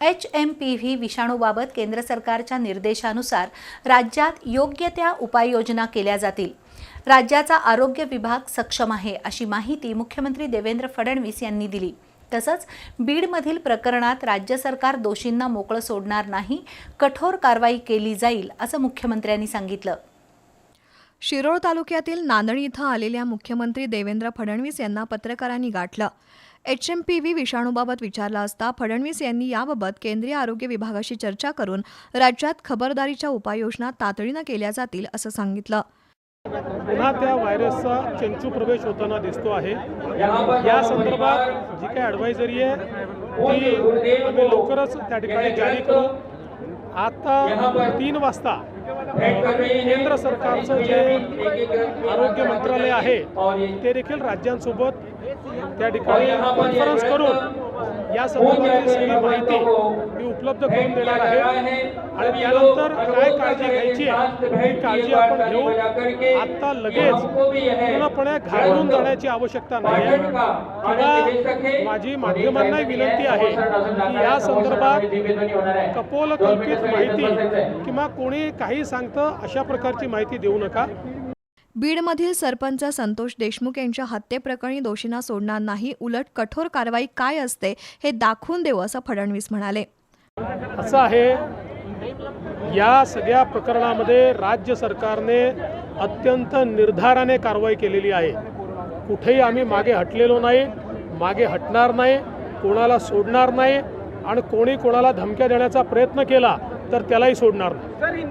H M P V विषाणूबाबत केंद्र सरकारच्या निर्देशानुसार राज्यात योग्य त्या उपाययोजना केल्या जातील. राज्याचा आरोग्य विभाग सक्षम आहे अशी माहिती मुख्यमंत्री देवेंद्र फडणवीस यांनी दिली. तसंच बीडमधील प्रकरणात राज्य सरकार दोषींना मोकळं सोडणार नाही कठोर कारवाई केली जाईल असं मुख्यमंत्र्यांनी सांगितलं. शिरोळ तालुक्यातील नांदणी इथं आलेल्या मुख्यमंत्री देवेंद्र फडणवीस यांना पत्रकारांनी गाठलं. एच एम पी व्ही विषाणूबाबत विचारला असता फडणवीस यांनी याबाबत केंद्रीय आरोग्य विभागाशी चर्चा करून राज्यात खबरदारीच्या उपाययोजना तातडीनं केल्या जातील असं सांगितलं. पुन्हा त्या व्हायरसचा चंचू प्रवेश होताना दिसतो आहे. या संदर्भात जी काही ॲडवायझरी आहे ती आम्ही लवकरच त्या ठिकाणी जारी करू. आता तीन वाजता केंद्र सरकारचं जे आरोग्य मंत्रालय आहे ते देखील राज्यांसोबत त्या ठिकाणी कॉन्फरन्स करून या संदर्भातली सगळी माहिती मी उपलब्ध करून देणार आहे. आणि त्यानंतर काय काळजी घ्यायची आहे ही काळजी आपण घेऊ आत्ता लगेच पूर्णपणे घाबरून जाण्याची आवश्यकता नाही आहे. किंवा माझी माध्यमांनाही विनंती आहे की या संदर्भात कपोलकल्पित माहिती किंवा कोणी काही सांगतं अशा प्रकारची माहिती देऊ नका. बीडमधील सरपंच संतोष देशमुख यांच्या हत्येप्रकरणी दोषींना सोडणार नाही उलट कठोर कारवाई काय असते हे दाखवून देऊ असं फडणवीस म्हणाले. असं आहे या सगळ्या प्रकरणामध्ये राज्य सरकारने अत्यंत निर्धाराने कारवाई केलेली आहे. कुठेही आम्ही मागे हटलेलो नाही मागे हटणार नाही कोणाला सोडणार नाही आणि कोणी कोणाला धमक्या देण्याचा प्रयत्न केला तर त्यालाही सोडणार नाही.